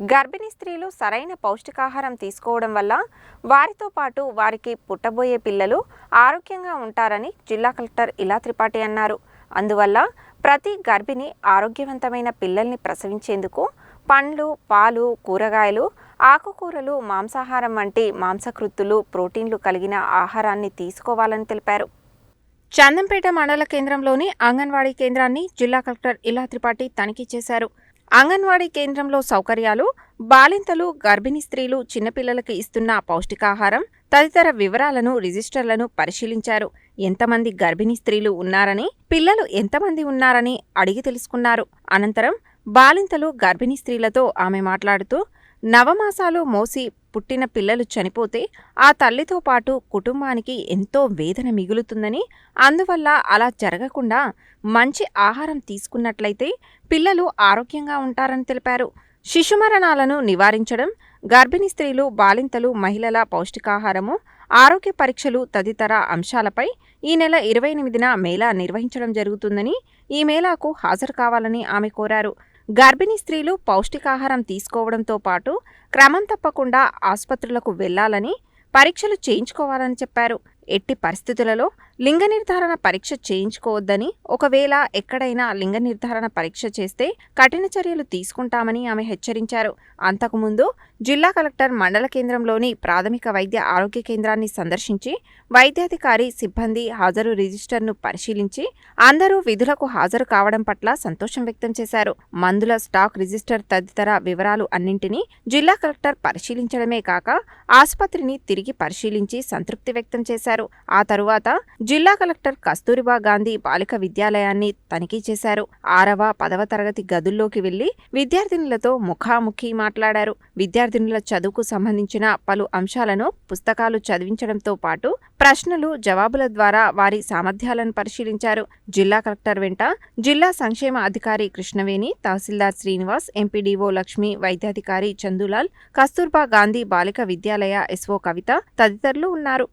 గర్భిణీ స్త్రీలు సరైన పౌష్టికాహారం తీసుకోవడం వల్ల వారితో పాటు వారికి పుట్టబోయే పిల్లలు ఆరోగ్యంగా ఉంటారని జిల్లా కలెక్టర్ ఇలా త్రిపాఠి అన్నారు. అందువల్ల ప్రతి గర్భిణి ఆరోగ్యవంతమైన పిల్లల్ని ప్రసవించేందుకు పండ్లు పాలు కూరగాయలు ఆకుకూరలు మాంసాహారం వంటి మాంసకృత్తులు ప్రోటీన్లు కలిగిన ఆహారాన్ని తీసుకోవాలని తెలిపారు. చందంపేట మండల కేంద్రంలోని అంగన్వాడీ కేంద్రాన్ని జిల్లా కలెక్టర్ ఇలా త్రిపాఠి తనిఖీ చేశారు. అంగన్వాడీ కేంద్రంలో సౌకర్యాలు బాలింతలు గర్భిణీ స్త్రీలు చిన్నపిల్లలకి ఇస్తున్న పౌష్టికాహారం తదితర వివరాలను రిజిస్టర్లను పరిశీలించారు. ఎంతమంది గర్భిణీ స్త్రీలు ఉన్నారని పిల్లలు ఎంతమంది ఉన్నారని అడిగి తెలుసుకున్నారు. అనంతరం బాలింతలు గర్భిణీ స్త్రీలతో ఆమె మాట్లాడుతూ నవమాసాలు మోసి పుట్టిన పిల్లలు చనిపోతే ఆ తల్లితో పాటు కుటుంబానికి ఎంతో వేదన మిగులుతుందని అందువల్ల అలా జరగకుండా మంచి ఆహారం తీసుకున్నట్లయితే పిల్లలు ఆరోగ్యంగా ఉంటారని తెలిపారు. శిశుమరణాలను నివారించడం గర్భిణీ స్త్రీలు బాలింతలు మహిళల పౌష్టికాహారము ఆరోగ్య పరీక్షలు తదితర అంశాలపై ఈ నెల ఇరవై ఎనిమిదిన మేళా నిర్వహించడం జరుగుతుందని ఈ మేళాకు హాజరు కావాలని ఆమె కోరారు. గర్భిణీ స్త్రీలు పౌష్టికాహారం తీసుకోవడంతో పాటు క్రమం తప్పకుండా ఆసుపత్రులకు వెళ్ళాలని పరీక్షలు చేయించుకోవాలని చెప్పారు. ఎట్టి పరిస్థితులలో లింగ నిర్ధారణ పరీక్ష చేయించుకోవద్దని ఒకవేళ ఎక్కడైనా లింగ నిర్ధారణ పరీక్ష చేస్తే కఠిన చర్యలు తీసుకుంటామని ఆమె హెచ్చరించారు. అంతకుముందు జిల్లా కలెక్టర్ మండల కేంద్రంలోని ప్రాథమిక వైద్య ఆరోగ్య కేంద్రాన్ని సందర్శించి వైద్యాధికారి సిబ్బంది హాజరు రిజిస్టర్ను పరిశీలించి అందరూ విధులకు హాజరు కావడం పట్ల సంతోషం వ్యక్తం చేశారు. మందుల స్టాక్ రిజిస్టర్ తదితర వివరాలు అన్నింటినీ జిల్లా కలెక్టర్ పరిశీలించడమే కాక ఆసుపత్రిని తిరిగి పరిశీలించి సంతృప్తి వ్యక్తం చేశారు. చేశారు. ఆ తరువాత జిల్లా కలెక్టర్ కస్తూరిబా గాంధీ బాలిక విద్యాలయాన్ని తనిఖీ చేశారు. ఆరవ పదవ తరగతి గదుల్లోకి వెళ్ళి విద్యార్థినులతో ముఖాముఖి మాట్లాడారు. విద్యార్థినుల చదువుకు సంబంధించిన పలు అంశాలను పుస్తకాలు చదివించడంతో పాటు ప్రశ్నలు జవాబుల ద్వారా వారి సామర్థ్యాలను పరిశీలించారు. జిల్లా కలెక్టర్ వెంట జిల్లా సంక్షేమ అధికారి కృష్ణవేణి తహసీల్దార్ శ్రీనివాస్ ఎంపీడీఓ లక్ష్మి వైద్యాధికారి చందులాల్ కస్తూర్బా గాంధీ బాలిక విద్యాలయ ఎస్ఓ కవిత తదితరులు ఉన్నారు.